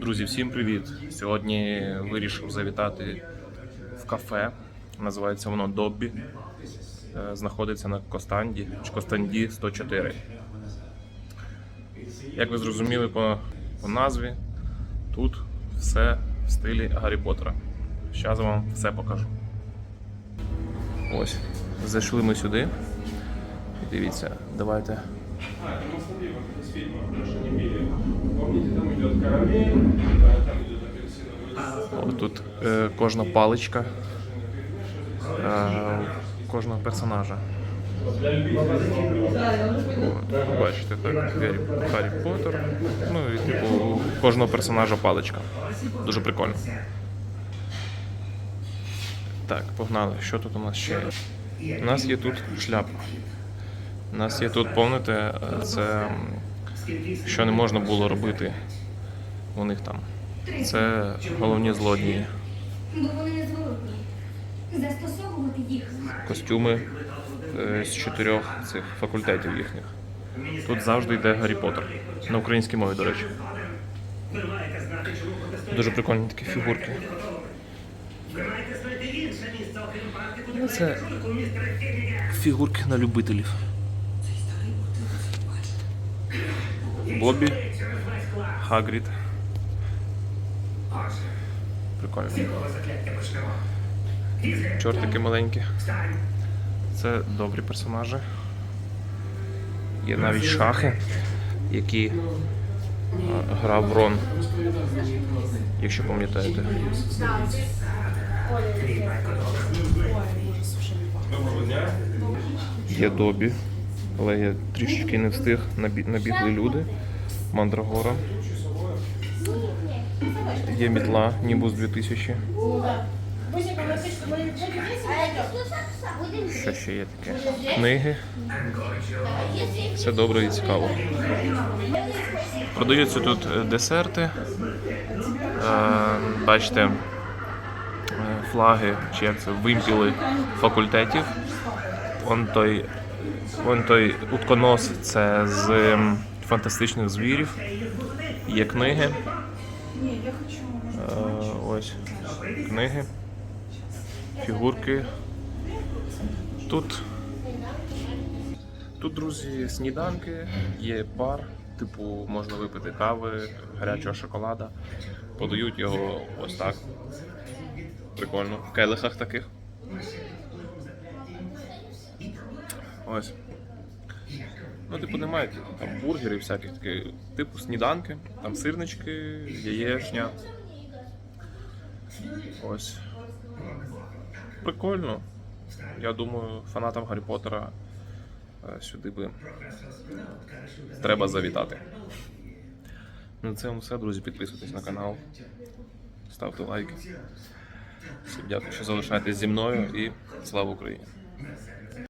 Друзі, всім привіт! Сьогодні вирішив завітати в кафе. Називається воно Доббі. Е, Знаходиться на Костанді чи Костанді 104. Як ви зрозуміли по, по назві, тут все в стилі Гаррі Поттера. Зараз вам все покажу. Ось, зайшли ми сюди. Дивіться, давайте А, это на столе вот из фильма «Даша не пили». Помните, там идет карамель, там идет апельсиновый сок. Тут е, кожна паличка е, кожного персонажа. От, бачите, так, Гаррі, Гаррі Поттер. Ну і типу у кожного персонажа паличка. Дуже прикольно. Так, погнали. Що тут у нас ще є? У нас є тут шляпа. У нас є тут, помните, це що не можна було робити у них там. Це головні злодії. Бо вони незворотні. Застосовувати їх Костюми е, з чотирьох цих факультетів їхніх. Тут завжди йде Гаррі Поттер. На українській мові, до речі. Дуже прикольні такі фігурки. Ну, Це фігурки на любителів. Бобі, Хагрід. Прикольно. Чортики маленькі. Це добрі персонажі. Є навіть шахи, які е, грав Рон. Якщо пам'ятаєте. Є Добі, але я трішечки не встиг. Набі- Набігли люди. Мандрагора. Є мітла, Нібус 2000. Що ще є таке? Книги. Все добре і цікаво. Продаються тут е, десерти. Е, Бачите, е, флаги, чи як це, вимпіли факультетів. Вон той, вон той утконос це з фантастичних звірів. Є книги. Е, Ось книги, фігурки. Тут, тут, друзі, сніданки, є бар, типу, можна випити кави, гарячого шоколада. Подають його ось так. Прикольно. В келихах таких. Ось. Ну, типу, немає там бургерів всяких таких, типу сніданки, там сирнички, яєчня. Ось. Прикольно. Я думаю, фанатам Гаррі Поттера е, сюди би треба завітати. На цьому все, друзі. Підписуйтесь на канал, ставте лайки. Всім дякую, що залишаєтесь зі мною і слава Україні!